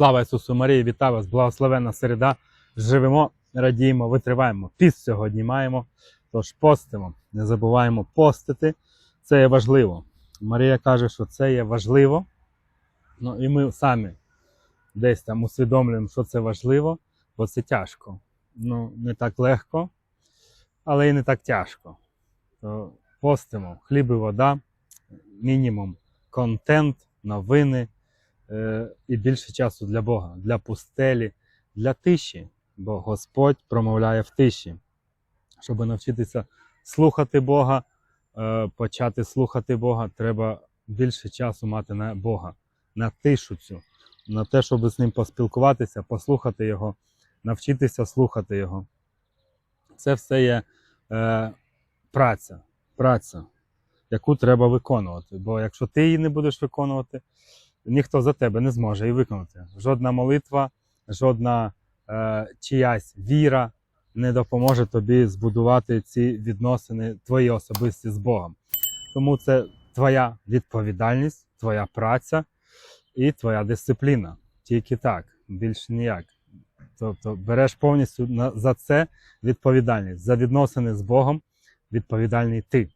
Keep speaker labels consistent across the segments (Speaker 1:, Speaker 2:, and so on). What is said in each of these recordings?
Speaker 1: Слава Ісусу Марії, вітаю вас, благословенна середа. Живемо, радіємо, витриваємо. Піст сьогодні маємо. Тож постимо, не забуваємо постити. Це є важливо. Марія каже, що це є важливо. Ну і ми самі десь там усвідомлюємо, що це важливо, бо це тяжко. Ну, не так легко, але і не так тяжко. То постимо хліб і вода, мінімум контент, новини і більше часу для Бога, для пустелі, для тиші, бо Господь промовляє в тиші, щоб навчитися слухати Бога, е, почати слухати Бога, треба більше часу мати на Бога, на тишу цю, на те, щоб з ним поспілкуватися, послухати Його, навчитися слухати Його. Це все є е, праця, праця, яку треба виконувати. Бо якщо ти її не будеш виконувати, ніхто за тебе не зможе її виконати. Жодна молитва, жодна е, чиясь віра не допоможе тобі збудувати ці відносини твої особисті з Богом. Тому це твоя відповідальність, твоя праця і твоя дисципліна. Тільки так, більш ніяк. Тобто береш повністю за це відповідальність. За відносини з Богом відповідальний ти.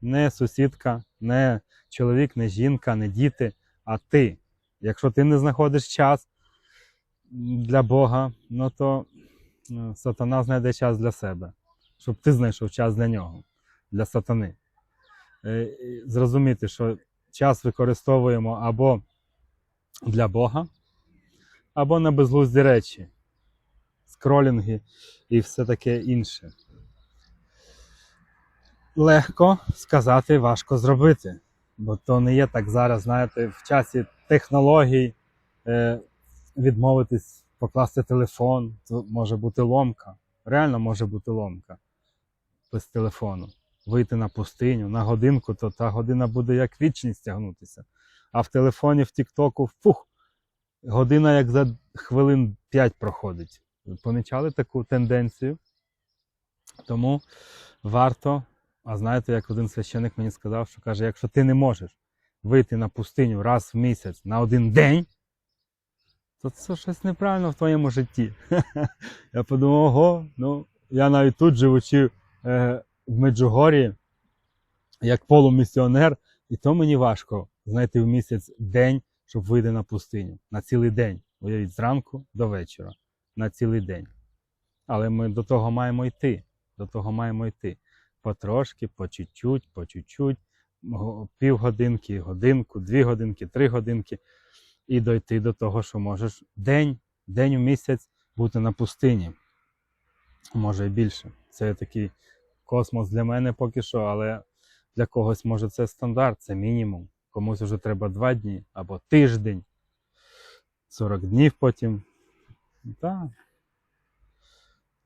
Speaker 1: Не сусідка, не чоловік, не жінка, не діти, а ти. Якщо ти не знаходиш час для Бога, ну то ну, сатана знайде час для себе, щоб ти знайшов час для нього, для сатани. Е, Зрозуміти, що час використовуємо або для Бога, або на безглузді речі, скролінги і все таке інше. Легко сказати, важко зробити. Бо то не є так зараз, знаєте, в часі технологій е, відмовитись, покласти телефон, то може бути ломка. Реально може бути ломка без телефону. Вийти на пустиню на годинку, то та година буде як вічність тягнутися. А в телефоні, в Тіктоку, фух, година як за хвилин 5 проходить. Помічали таку тенденцію? Тому варто а знаєте, як один священик мені сказав, що каже, якщо ти не можеш вийти на пустиню раз в місяць на один день, то це щось неправильно в твоєму житті. Я подумав, ого, ну я навіть тут живучи е, в Меджугорі, як полумісіонер, і то мені важко знайти в місяць день, щоб вийти на пустиню. На цілий день. Уявіть, зранку до вечора. На цілий день. Але ми до того маємо йти. До того маємо йти потрошки, по чуть-чуть, по чуть-чуть, півгодинки, годинку, дві годинки, три годинки, і дойти до того, що можеш день, день у місяць бути на пустині. Може і більше. Це такий космос для мене поки що, але для когось може це стандарт, це мінімум. Комусь вже треба два дні або тиждень, 40 днів потім. Так.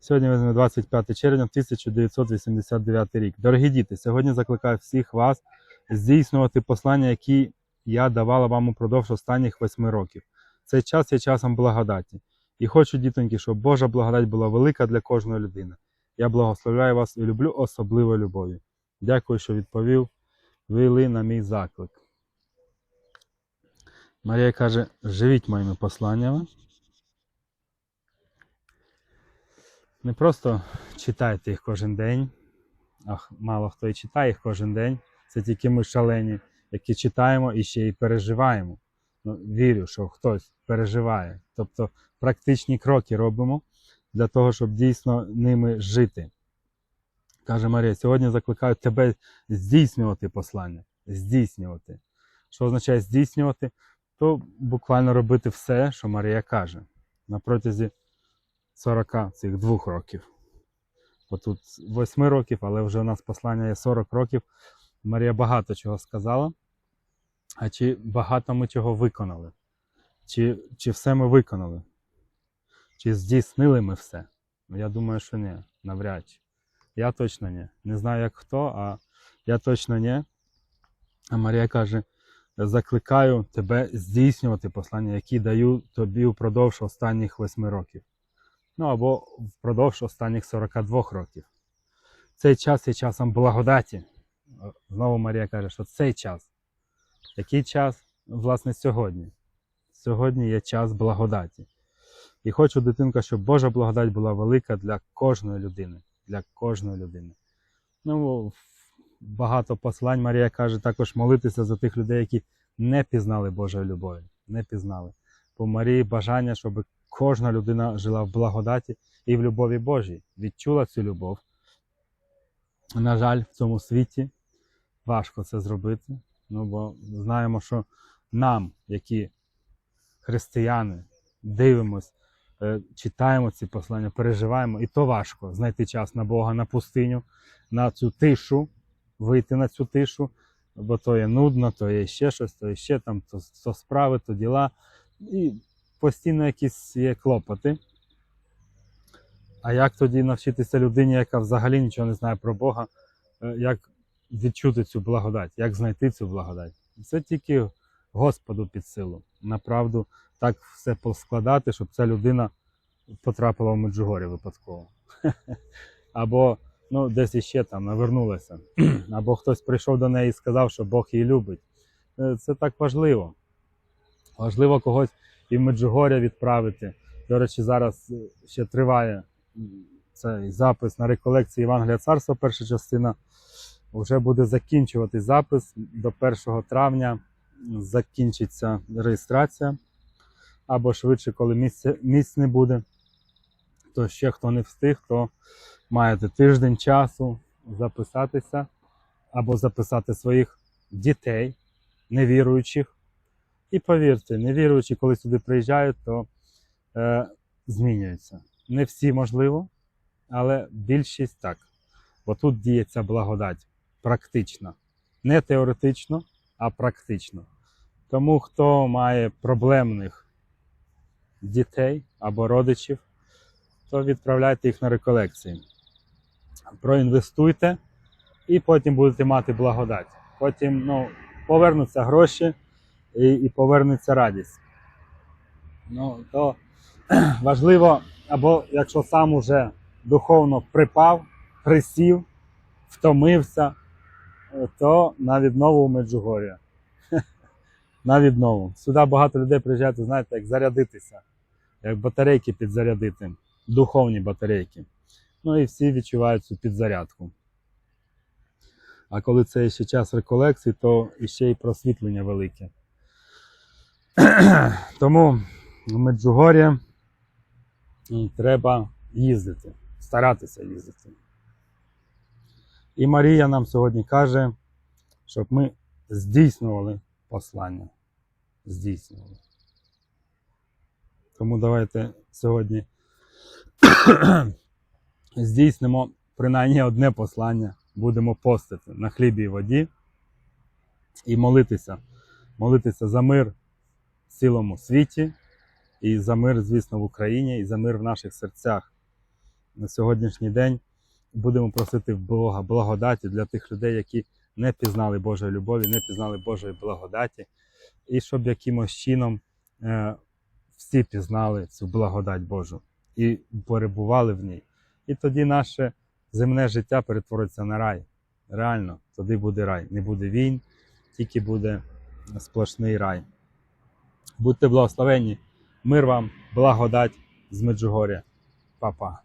Speaker 1: Сьогодні візьме 25 червня 1989 рік. Дорогі діти, сьогодні закликаю всіх вас здійснювати послання, які я давала вам упродовж останніх восьми років. Цей час є часом благодаті. І хочу, дітоньки, щоб Божа благодать була велика для кожної людини. Я благословляю вас і люблю особливою любов'ю. Дякую, що відповів вели на мій заклик. Марія каже: живіть моїми посланнями. Не просто читайте їх кожен день, а мало хто і читає їх кожен день. Це тільки ми шалені, які читаємо і ще й переживаємо. Ну, вірю, що хтось переживає. Тобто практичні кроки робимо для того, щоб дійсно ними жити. Каже Марія, сьогодні закликаю тебе здійснювати послання. Здійснювати. Що означає здійснювати? То буквально робити все, що Марія каже. На протязі 40 цих двох років. Бо тут 8 років, але вже у нас послання є 40 років. Марія багато чого сказала. А чи багато ми чого виконали? Чи, чи все ми виконали? Чи здійснили ми все? Ну, Я думаю, що ні, навряд чи. Я точно ні. Не знаю, як хто, а я точно ні. А Марія каже: закликаю тебе здійснювати послання, які даю тобі впродовж останніх 8 років ну або впродовж останніх 42 років. Цей час є часом благодаті. Знову Марія каже, що цей час. Який час, власне, сьогодні? сьогодні є час благодаті. І хочу, дитинка, щоб Божа благодать була велика для кожної людини. Для кожної людини. Ну, багато послань Марія каже також молитися за тих людей, які не пізнали Божої любові. Не пізнали. По Марії бажання, щоб кожна людина жила в благодаті і в любові Божій, відчула цю любов. На жаль, в цьому світі важко це зробити. Ну, бо знаємо, що нам, які християни, дивимось, е, читаємо ці послання, переживаємо, і то важко знайти час на Бога, на пустиню, на цю тишу, вийти на цю тишу, бо то є нудно, то є ще щось, то є ще там, то, то справи, то діла. І постійно якісь є клопоти. А як тоді навчитися людині, яка взагалі нічого не знає про Бога, е, як відчути цю благодать, як знайти цю благодать? Це тільки Господу під силу. Направду так все поскладати, щоб ця людина потрапила в Меджугорі випадково. Або ну, десь іще там навернулася. Або хтось прийшов до неї і сказав, що Бог її любить. Е, Це так важливо. Важливо когось і в Меджугоря відправити. До речі, зараз е, ще триває цей запис на реколекції Євангелія Царства, перша частина. Вже буде закінчувати запис до 1 травня. Закінчиться реєстрація. Або швидше, коли місця, місць не буде. То ще хто не встиг, то маєте тиждень часу записатися або записати своїх дітей, невіруючих. І повірте, невіруючі, коли сюди приїжджають, то е, змінюються. Не всі можливо, але більшість так. Бо тут діє ця благодать практична. Не теоретично, а практично. Тому хто має проблемних дітей або родичів, то відправляйте їх на реколекції. Проінвестуйте і потім будете мати благодать. Потім ну, повернуться гроші і, і повернеться радість. Ну, то важливо, або якщо сам уже духовно припав, присів, втомився, е, то на віднову Меджугор'я. На віднову. Сюди багато людей приїжджають, знаєте, як зарядитися, як батарейки підзарядити, духовні батарейки. Ну і всі відчувають цю підзарядку. А коли це ще час реколекції, то ще й просвітлення велике. Тому в Меджугор'я треба їздити, старатися їздити. І Марія нам сьогодні каже, щоб ми здійснювали послання. Здійснювали. Тому давайте сьогодні здійснимо принаймні одне послання. Будемо постити на хлібі і воді і молитися. Молитися за мир цілому світі, і за мир, звісно, в Україні, і за мир в наших серцях. На сьогоднішній день будемо просити Бога благодаті для тих людей, які не пізнали Божої любові, не пізнали Божої благодаті, і щоб якимось чином е, всі пізнали цю благодать Божу і перебували в ній. І тоді наше земне життя перетвориться на рай. Реально, тоді буде рай. Не буде війн, тільки буде сплошний рай. Будьте благословенні, мир вам, благодать з Меджугоря. Па-па.